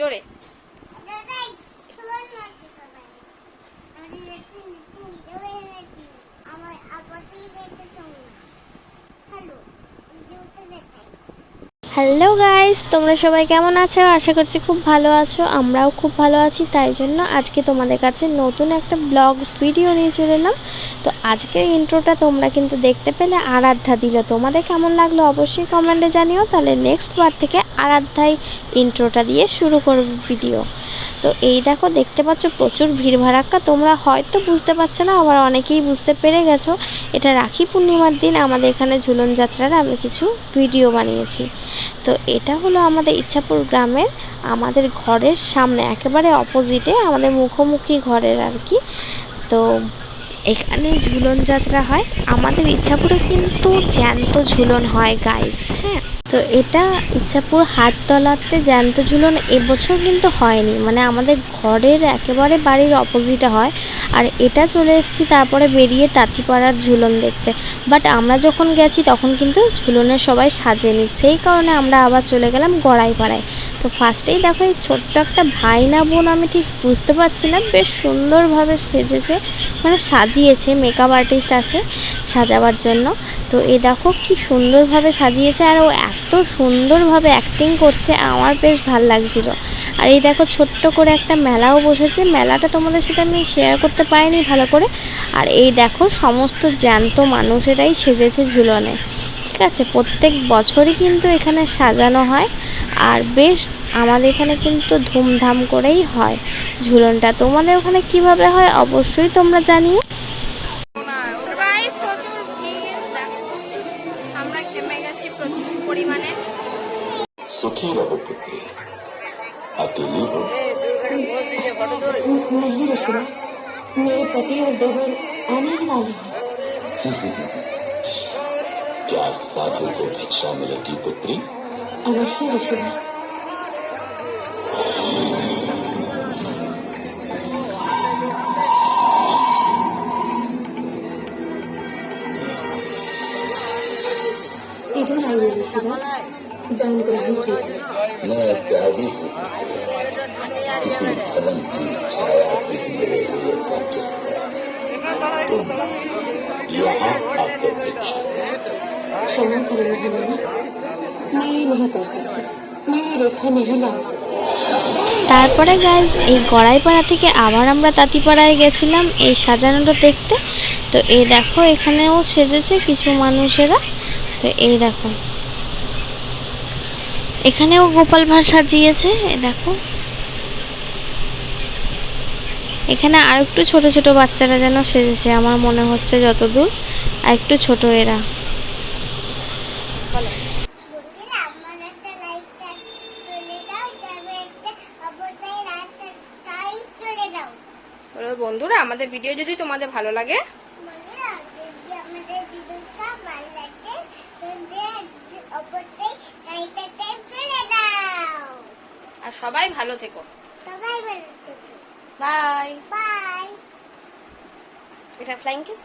জোরে আমার আপাতত দেখতে তোমরা হ্যালো ভিডিওটা দেখাই হ্যালো গাইস, তোমরা সবাই কেমন আছো? আশা করছি খুব ভালো আছো, আমরাও খুব ভালো আছি, তাই জন্য আজকে তোমাদের কাছে নতুন একটা ব্লগ ভিডিও নিয়ে চলে এলাম। তো আজকের ইন্ট্রোটা তোমরা কিন্তু দেখতে পেলে, আরাধ্যা দিল। তোমাদের কেমন লাগল অবশ্যই কমেন্টে জানিও, তাহলে নেক্সট বার থেকে আরাধ্যাই ইন্ট্রোটা দিয়ে শুরু করব ভিডিও। তো এই দেখো, দেখতে পাচ্ছ প্রচুর ভিড় ভাড়াক্কা, তোমরা হয়তো বুঝতে পারছ না, আবার অনেকেই বুঝতে পেরে গেছো। এটা রাখি পূর্ণিমার দিন, আমাদের এখানে ঝুলন যাত্রার আমি কিছু ভিডিও বানিয়েছি। তো এটা হলো আমাদের ইচ্ছাপুর গ্রামের আমাদের ঘরের সামনে, একেবারে অপোজিটে আমাদের মুখোমুখি ঘরের আর কি। তো এখানে ঝুলন যাত্রা হয়। আমাদের ইচ্ছাপুরে কিন্তু জ্যান্ত ঝুলন হয় গাইস হ্যাঁ? তো এটা ইচ্ছাপুর হাটতলাতে জ্যান্ত ঝুলন এবছর কিন্তু হয়নি। মানে আমাদের ঘরের একেবারে বাড়ির অপোজিটে হয়। আর এটা চলে এসেছি তারপরে বেরিয়ে তাঁতিপাড়ার ঝুলন দেখতে। বাট আমরা যখন গেছি তখন কিন্তু ঝুলনের সবাই সাজেনি সেই কারণে আমরা আবার চলে গেলাম গড়াইপাড়ায়। তো ফার্স্টেই দেখো এই ছোট্ট একটা ভাই না বোন আমি ঠিক বুঝতে পারছি না। বেশ সুন্দরভাবে সেজেছে মানে সাজিয়েছে মেকআপ আর্টিস্ট আছে সাজাবার জন্য। তো এই দেখো কি সুন্দরভাবে সাজিয়েছে আর ও এত সুন্দরভাবে অ্যাক্টিং করছে, আমার বেশ ভালো লাগছিল। আর এই দেখো ছোট্ট করে একটা মেলাও বসেছে, মেলাটা তোমাদের সাথে আমি শেয়ার করতে পারিনি ভালো করে। আর এই দেখো সমস্ত জ্যান্ত মানুষেরাই সেজেছে ঝুলনে। ঠিক আছে প্রত্যেক বছরই কিন্তু এখানে সাজানো হয় আর বেশ আমাদের এখানে কিন্তু ধুমধাম করেই হয় ঝুলনটা তোমাদের ওখানে কিভাবে হয় অবশ্যই তোমরা জানিও সবাই প্রচুর ভিড় দেখো আমরা কেমে গেছি প্রচুর পরিমাণে सुखी रहो पुत्री अकेली हो नहीं ऋषिरा मेरे पति और देवर आने ही वाले हैं क्या साधु को भिक्षा मिलेगी पुत्री अवश्य ऋषिरा इधर आइए ऋषिरा दान ग्रहण कीजिए मैं त्यागी हूँ किसी धर्म की छाया भी मेरे लिए पहुंचे तुम यहाँ आकर भिक्षा क्षमा करें महारानी मैं ये नहीं कर सकती मैं ये रेखा नहीं ला তারপরে গাইজ এই গড়াইপাড়া থেকে আবার আমরা তাঁতিপাড়ায় গেছিলাম এই সাজানোটা দেখতে তো এই দেখো এখানেও সেজেছে কিছু মানুষেরা তো এই দেখো এখানেও গোপাল ভাঁড় সাজিয়েছে এই দেখো এখানে আর একটু ছোট ছোট বাচ্চারা যেন সেজেছে আমার মনে হচ্ছে যতদূর আর একটু ছোট এরা বলো, বন্ধুরা আমাদের ভিডিও যদি তোমাদের ভালো লাগে। দাও। আর সবাই ভালো থেকো। সবাই ভালো থেকো। বাই বাই এটা ফ্লাইং কিস